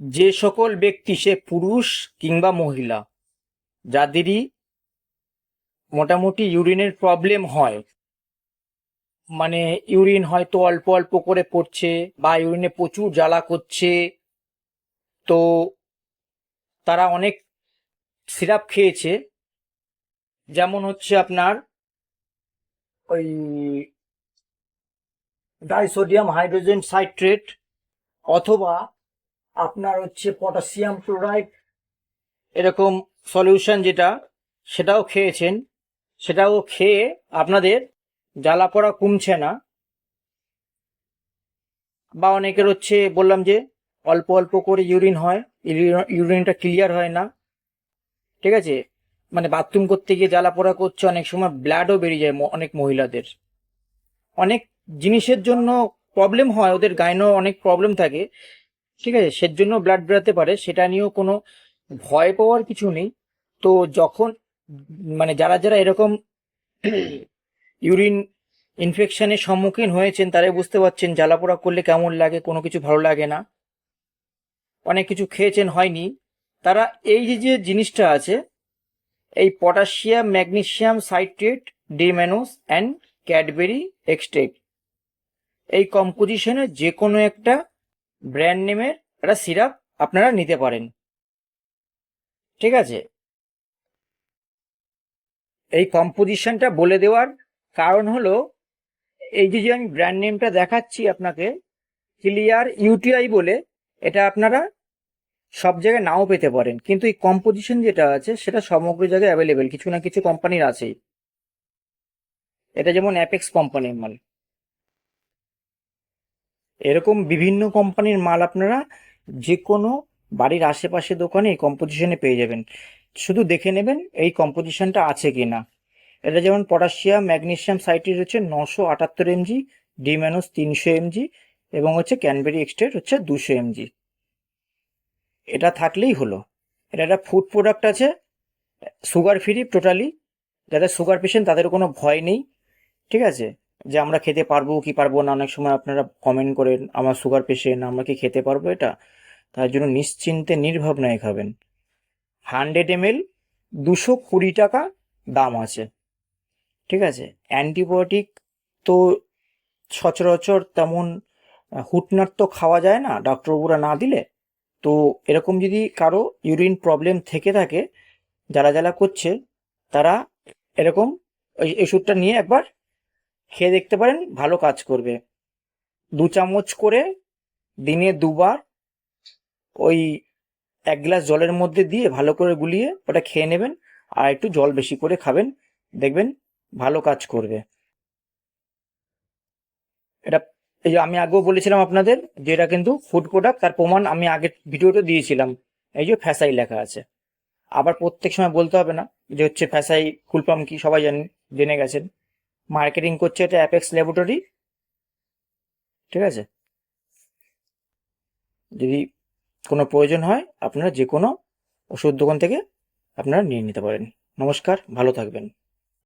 যে সকল ব্যক্তি সে পুরুষ কিংবা মহিলা, যাদেরই মোটামুটি ইউরিনের প্রবলেম হয় মানে ইউরিন হয়তো অল্প অল্প করে পড়ছে বা ইউরিনে প্রচুর জ্বালা করছে, তো তারা অনেক সিরাপ খেয়েছে। যেমন হচ্ছে আপনার ওই ডাইসোডিয়াম হাইড্রোজেন সাইট্রেট অথবা আপনার হচ্ছে পটাশিয়াম ক্লোরাইড। এরকম সলিউশন যেটা, সেটাও খেয়েছেন। সেটাও খেয়ে আপনাদের জ্বালা পড়া কমছে না। বা অনেকের হচ্ছে বললাম যে অল্প অল্প করে ইউরিন হয়, ইউরিন- ইউরিনটা ক্লিয়ার হয় না। ঠিক আছে? মানে বাথরুম করতে গিয়ে জ্বালা পোড়া করছে, অনেক সময় ব্লাডও বেরিয়ে যায় অনেক মহিলাদের। অনেক জিনিসের জন্য প্রবলেম হয়, ওদের গাইনও অনেক প্রবলেম থাকে। ঠিক আছে, সেজন্য ব্লাড বেরাতে পারে, সেটা নিয়েও কোনো ভয় পাওয়ার কিছু নেই। তো যখন মানে যারা যারা এরকম ইউরিন ইনফেকশনের সম্মুখীন হয়েছেন, তারাই বুঝতে পারছেন জ্বালাপোড়া করলে কেমন লাগে, কোনো কিছু ভালো লাগে না। অনেক কিছু খেয়েছেন, হয়নি। তারা এই যে যে জিনিসটা আছে, এই potassium magnesium citrate D mannose and cranberry extract, এই কম্পোজিশনে যে কোনো একটা ব্র্যান্ড নেমের একটা সিরাপ আপনারা নিতে পারেন। ঠিক আছে? এই কম্পোজিশনটা বলে দেওয়ার কারণ হলো, এই যে আমি ব্র্যান্ড নেমটা দেখাচ্ছি আপনাকে ক্লিয়ার ইউটিআই বলে, এটা আপনারা সব জায়গায় নাও পেতে পারেন। কিন্তু এই কম্পোজিশন যেটা আছে, সেটা সমগ্র জায়গায় অ্যাভেলেবেল কিছু না কিছু কোম্পানির আছেই। এটা যেমন অ্যাপেক্স কোম্পানির মাল। এরকম বিভিন্ন কোম্পানির মাল আপনারা যে কোনো বাড়ির আশেপাশে দোকানে এই কম্পোজিশনে পেয়ে যাবেন। শুধু দেখে নেবেন এই কম্পোজিশনটা আছে কি না এটা যেমন পটাশিয়াম ম্যাগনেশিয়াম সাইট্রেট হচ্ছে নশো আটাত্তর এমজি, ডিম্যানোস তিনশো এমজি এবং হচ্ছে ক্যানবেরি এক্সট্রেট হচ্ছে দুশো এমজি। এটা থাকলেই হলো। এটা একটা ফুড প্রোডাক্ট আছে সুগার ফ্রি টোটালি যাদের সুগার পেশেন্ট তাদের কোনো ভয় নেই, ঠিক আছে? যে আমরা খেতে পারব কি পারব না, অনেক সময় আপনারা কমেন্ট করেন, আমার সুগার পেশেন্ট আমরা কি খেতে পারব এটা? তার জন্য নিশ্চিন্তে, নির্ভাবনায় খাবেন। হান্ড্রেড এম এল দুশো কুড়ি টাকা দাম আছে। ঠিক আছে? অ্যান্টিবায়োটিক তো সচরাচর তেমন হুটনাট তো খাওয়া যায় না ডক্টরবাবুরা না দিলে। তো এরকম যদি কারও ইউরিন প্রবলেম থেকে থাকে, যারা যারা করছে, তারা এরকম ওই ওষুধটা নিয়ে একবার খেয়ে দেখতে পারেন, ভালো কাজ করবে। দু চামচ করে দিনে দুবার ওই এক গ্লাস জলের মধ্যে দিয়ে ভালো করে গুলিয়ে ওটা খেয়ে নেবেন আর একটু জল বেশি করে খাবেন। দেখবেন ভালো কাজ করবে। এটা এই যে আমি আগেও বলেছিলাম আপনাদের যে এটা কিন্তু ফুড প্রোডাক্ট তার প্রমাণ আমি আগের ভিডিওতে দিয়েছিলাম। এই যে ফ্যাসাই লেখা আছে। আবার প্রত্যেক সময় বলতে হবে না যে হচ্ছে ফ্যাসাই ফুলপাম কি সবাই জানেন জেনে গেছেন। মার্কেটিং করছে এটা অ্যাপেক্স ল্যাবরেটরি। ঠিক আছে? যদি কোনো প্রয়োজন হয়, আপনারা যে কোনো ওষুধ দোকান থেকে আপনারা নিয়ে নিতে পারেন। নমস্কার, ভালো থাকবেন।